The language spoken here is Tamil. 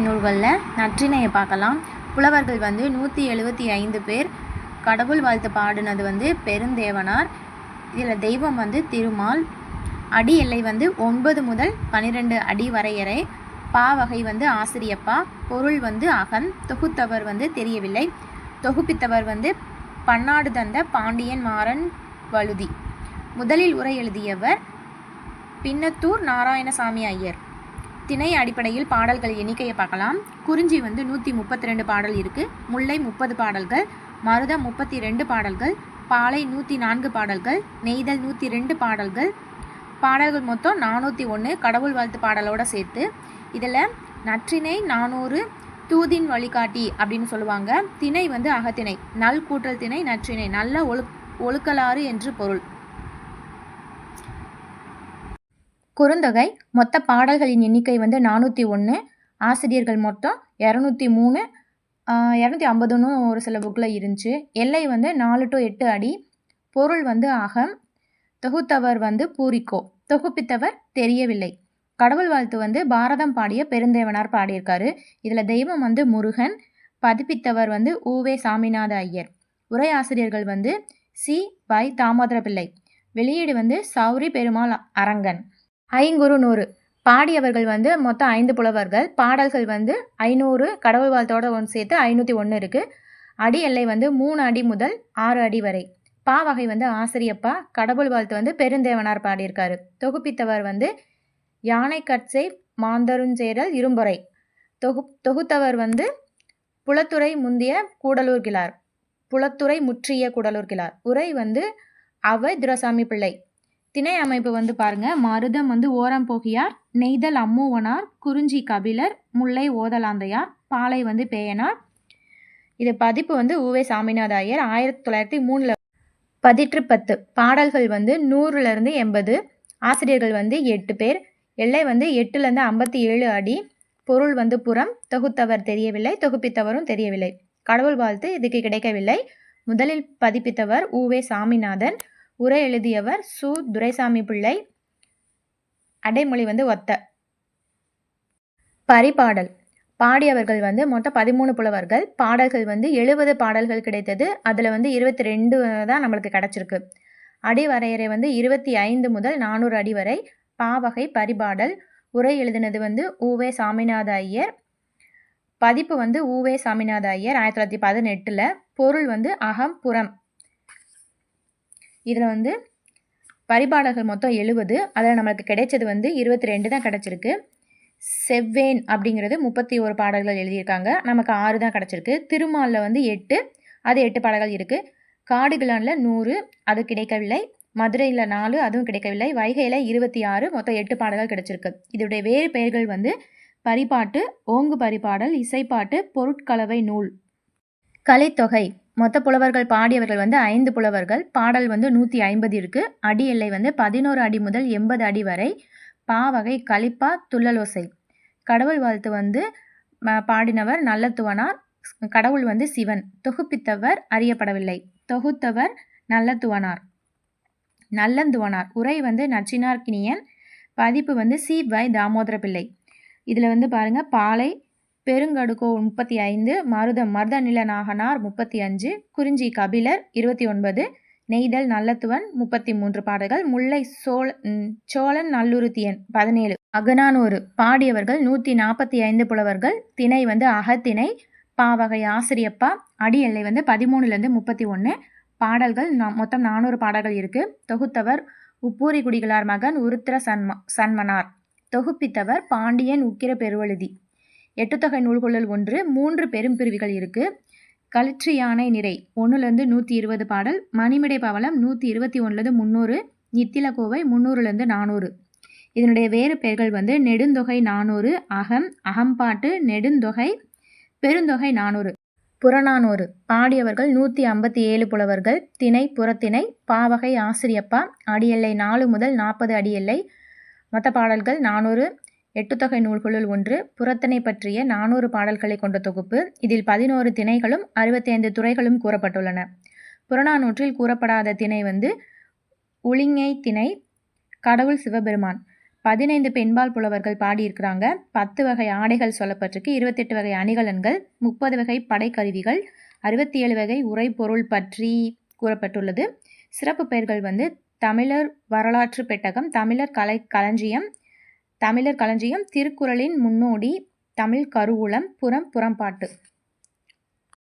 நூல்களில் நற்றினையை பார்க்கலாம். புலவர்கள் வந்து நூற்றி எழுபத்தி ஐந்து பேர். கடவுள் வாழ்த்து பாடினது வந்து பெருந்தேவனார். இதில் தெய்வம் வந்து திருமால். அடி எல்லை வந்து ஒன்பது முதல் பன்னிரெண்டு அடி வரையறை பா வகை வந்து ஆசிரியப்பா. பொருள் வந்து அகம் தொகுத்தவர் வந்து தெரியவில்லை. தொகுப்பித்தவர் வந்து பன்னாடு தந்த பாண்டியன் மாறன் வழுதி. முதலில் உரை எழுதியவர் பின்னத்தூர் நாராயணசாமி ஐயர். திணை அடிப்படையில் பாடல்கள் எண்ணிக்கையை பார்க்கலாம். குறிஞ்சி வந்து நூற்றி முப்பத்தி ரெண்டு பாடல் இருக்குது முல்லை முப்பது பாடல்கள் மருதம் முப்பத்தி ரெண்டு பாடல்கள் பாலை நூற்றி நான்கு பாடல்கள் நெய்தல் நூற்றி ரெண்டு பாடல்கள். பாடல்கள் மொத்தம் நானூற்றி ஒன்று கடவுள் வாழ்த்து பாடலோடு சேர்த்து இதில் நற்றிணை நானூறு தூதின் வழிகாட்டி அப்படின்னு சொல்லுவாங்க. திணை வந்து அகத்திணை நல் கூட்டல் திணை நற்றிணை நல்ல ஒழு ஒழுக்கலாறு என்று பொருள். குறுந்தொகை மொத்த பாடல்களின் எண்ணிக்கை வந்து நானூற்றி ஒன்று ஆசிரியர்கள் மொத்தம் இரநூத்தி மூணு இரநூத்தி ஐம்பதுன்னு ஒரு சில புக்கில் இருந்துச்சு. எல்லை வந்து நாலு டு எட்டு அடி பொருள் வந்து அகம் தொகுத்தவர் வந்து பூரிக்கோ. தொகுப்பித்தவர் தெரியவில்லை. கடவுள் வாழ்த்து வந்து பாரதம் பாடிய பெருந்தேவனார் பாடியிருக்காரு. இதில் தெய்வம் வந்து முருகன் பதிப்பித்தவர் வந்து ஊவே சாமிநாத ஐயர். உரை ஆசிரியர்கள் வந்து சி. வை. தாமோதர பிள்ளை வெளியீடு வந்து சௌரி பெருமாள் அரங்கன். ஐங்குறு நூறு பாடியவர்கள் வந்து மொத்தம் ஐந்து புலவர்கள். பாடல்கள் வந்து ஐநூறு கடவுள் வாழ்த்தோட ஒன்று சேர்த்து ஐநூற்றி ஒன்று இருக்குது அடி எல்லை வந்து மூணு அடி முதல் ஆறு அடி வரை. பா வகை வந்து ஆசிரியப்பா கடவுள் வாழ்த்து வந்து பெருந்தேவனார் பாடியிருக்காரு. தொகுப்பித்தவர் வந்து யானை கட்சை மாந்தருஞ்சேரல் இரும்புரை. தொகு தொகுத்தவர் வந்து புலத்துறை முந்திய கூடலூர் கிழார். புலத்துறை முற்றிய கூடலூர் கிழார். உரை வந்து அவை துரசாமி பிள்ளை. திணை அமைப்பு வந்து பாருங்க. மருதம் வந்து ஓரம் போகியார். நெய்தல் அம்மூவனார். குறிஞ்சி கபிலர். முல்லை ஓதலாந்தையார். பாலை வந்து பேயனார். இது பதிப்பு வந்து உவே சாமிநாத ஐயர். ஆயிரத்தி தொள்ளாயிரத்தி மூணில் பதிற்று பத்து. பாடல்கள் வந்து நூறுலேருந்து எண்பது. ஆசிரியர்கள் வந்து எட்டு பேர். எல்லை வந்து எட்டுலேருந்து ஐம்பத்தி ஏழு அடி. பொருள் வந்து புறம். தொகுத்தவர் தெரியவில்லை. தொகுப்பித்தவரும் தெரியவில்லை. கடவுள் வாழ்த்து. இதுக்கு கிடைக்கவில்லை. முதலில் பதிப்பித்தவர் உவே சாமிநாதன். உரை எழுதியவர் சு. துரைசாமி பிள்ளை. அடைமொழி வந்து ஒத்த. பரிபாடல். பாடியவர்கள் வந்து மொத்தம் பதிமூணு புலவர்கள். பாடல்கள் வந்து எழுபது பாடல்கள் கிடைத்தது. அதில் வந்து இருபத்தி ரெண்டு தான் நம்மளுக்கு கிடச்சிருக்கு. அடி வரையறை வந்து இருபத்தி ஐந்து முதல் நானூறு அடி வரை. பாவகை பரிபாடல். உரை எழுதினது வந்து ஊவே சாமிநாத ஐயர். பதிப்பு வந்து ஊவே சாமிநாத ஐயர் ஆயிரத்தி தொள்ளாயிரத்தி பதினெட்டில். பொருள் வந்து அகம் புறம். இதில் வந்து பரிபாடல்கள் மொத்தம் எழுபது. அதில் நம்மளுக்கு கிடைச்சது வந்து இருபத்தி ரெண்டு தான் கிடச்சிருக்கு. செவ்வேன் அப்படிங்கிறது முப்பத்தி ஒரு பாடல்கள் எழுதியிருக்காங்க. நமக்கு ஆறு தான் கிடச்சிருக்கு. திருமாலில் வந்து எட்டு. அது எட்டு பாடல்கள் இருக்குது காடுகிளானில் நூறு அது கிடைக்கவில்லை. மதுரையில் நாலு அதுவும் கிடைக்கவில்லை. வைகையில் இருபத்தி ஆறு மொத்தம் எட்டு பாடல்கள் கிடைச்சிருக்கு. இதோடைய வேறு பெயர்கள் வந்து பரிபாட்டு ஓங்கு பரிபாடல் இசைப்பாட்டு பொருட்கலவை நூல். கலைத்தொகை. மொத்த புலவர்கள் பாடியவர்கள் வந்து ஐந்து புலவர்கள். பாடல் வந்து நூற்றி ஐம்பது இருக்குது அடி எல்லை வந்து பதினோரு அடி முதல் எண்பது அடி வரை. பாவகை கலிப்பா துள்ளலோசை. கடவுள் வாழ்த்து வந்து பாடினவர் நல்லத்துவனார். கடவுள் வந்து சிவன். தொகுப்பித்தவர் அறியப்படவில்லை. தொகுத்தவர் நல்லத்துவனார். நல்லந்துவனார். உரை வந்து நச்சினார்கினியன் பதிப்பு வந்து சி. வை. தாமோதர பிள்ளை இதில் வந்து பாருங்கள் பாலை பெருங்கடுகோ முப்பத்தி ஐந்து மருதம் மருத நிலநாகனார் முப்பத்தி அஞ்சு குறிஞ்சி கபிலர் இருபத்தி ஒன்பது நெய்தல் நல்லத்துவன் முப்பத்தி மூன்று பாடல்கள் முல்லை சோழ சோழன் நல்லுருத்தியன் பதினேழு. அகனானூறு பாடியவர்கள் நூற்றி நாற்பத்தி ஐந்து புலவர்கள் திணை வந்து அகத்திணை பாவகை ஆசிரியப்பா அடி எல்லை வந்து பதிமூணுலேருந்து முப்பத்தி ஒன்று பாடல்கள் மொத்தம் நானூறு பாடல்கள் இருக்குது தொகுத்தவர் உப்பூரி குடிகளார் மகன் உருத்திர சன்ம சன்மனார். தொகுப்பித்தவர் பாண்டியன் உக்கிர பெருவழுதி. எட்டுத்தொகை நூல்கொள்ளல் ஒன்று மூன்று பெரும் பிரிவுகள் இருக்குது களிற்று யானை நிறை ஒன்றுலேருந்து நூற்றி இருபது பாடல் மணிமிடை பவளம் நூற்றி இருபத்தி ஒன்றுலேருந்து முந்நூறு நித்தில கோவை முந்நூறுலேருந்து நானூறு. இதனுடைய வேறு பெயர்கள் வந்து நெடுந்தொகை நானூறு அகம் அகம்பாட்டு நெடுந்தொகை பெருந்தொகை நானூறு. புறநானூறு பாடியவர்கள் நூற்றி ஐம்பத்தி ஏழு புலவர்கள் திணை புறத்திணை பாவகை ஆசிரியப்பா அடியெல்லை நாலு முதல் நாற்பது அடியெல்லை மொத்த பாடல்கள் நானூறு எட்டுத்தொகை நூல்களுள் ஒன்று புறத்திணை பற்றிய நானூறு பாடல்களை கொண்ட தொகுப்பு. இதில் பதினோரு திணைகளும் அறுபத்தைந்து துறைகளும் கூறப்பட்டுள்ளன. புறநானூற்றில் கூறப்படாத திணை வந்து உளிங்கை திணை கடவுள் சிவபெருமான். பதினைந்து பெண்பால் புலவர்கள் பாடியிருக்கிறாங்க. பத்து வகை ஆடைகள் சொல்லப்பட்டிருக்கு. இருபத்தெட்டு வகை அணிகலன்கள் முப்பது வகை படைக்கருவிகள் அறுபத்தி ஏழு வகை உரை பொருள் பற்றி கூறப்பட்டுள்ளது. சிறப்பு பெயர்கள் வந்து தமிழர் வரலாற்று பெட்டகம் தமிழர் கலை களஞ்சியம் தமிழர் களஞ்சியம் திருக்குறளின் முன்னோடி தமிழ் கருவூலம் புறம் புறம்பாட்டு.